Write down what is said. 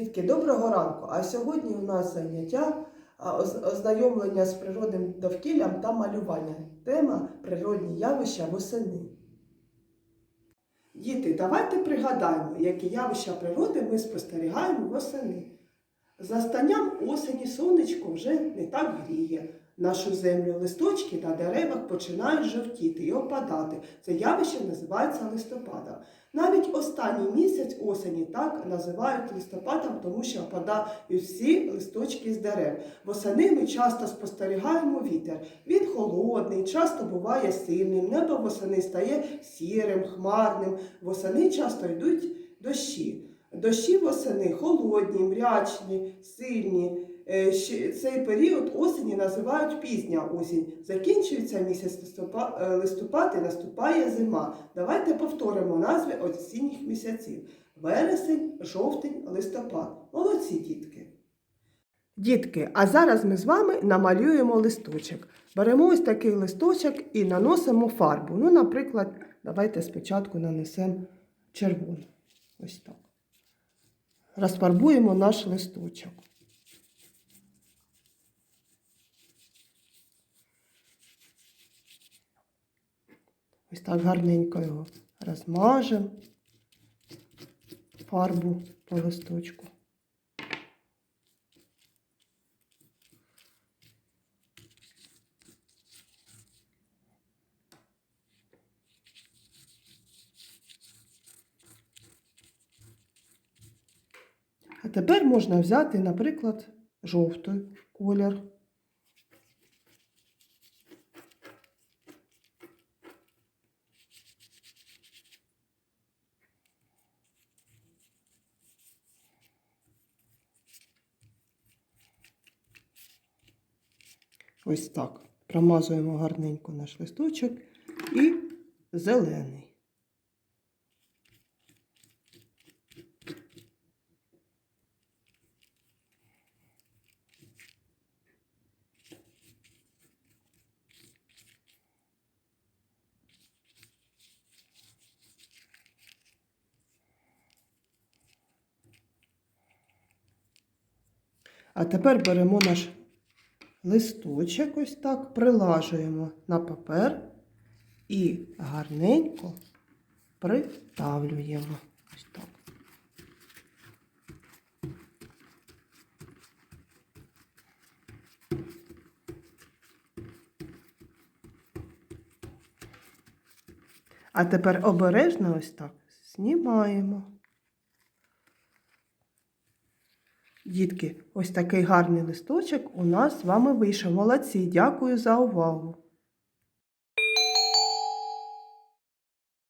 Дітки, доброго ранку! А сьогодні у нас заняття ознайомлення з природним довкіллям та малювання. Тема природні явища восени. Діти, давайте пригадаємо, які явища природи ми спостерігаємо восени. За станням осені сонечко вже не так гріє. Нашу землю листочки на деревах починають жовтіти і опадати. Це явище називається листопадом. Навіть останній місяць осені так називають листопадом, тому що опадають всі листочки з дерев. Восени ми часто спостерігаємо вітер. Він холодний, часто буває сильним. Небо восени стає сірим, хмарним. Восени часто йдуть дощі. Дощі восени холодні, мрячні, сильні. Е, Цей період осені називають пізня осінь. Закінчується місяць е, листопад і наступає зима. Давайте повторимо назви осінніх місяців: вересень, жовтень, листопад. Молодці дітки. Дітки, а зараз ми з вами намалюємо листочок. Беремо ось такий листочок і наносимо фарбу. Ну, наприклад, давайте спочатку нанесемо червону. Ось так. Розфарбуємо наш листочок. Ось так гарненько його розмажемо фарбу по листочку. А тепер можна взяти, наприклад, жовтий колір. Ось так. Промазуємо гарненько наш листочок і зелений. А тепер беремо наш листочок, ось так, прилажуємо на папер і гарненько притавлюємо. Ось так. А тепер обережно ось так знімаємо. Дітки, ось такий гарний листочок у нас з вами вийшов. Молодці, дякую за увагу.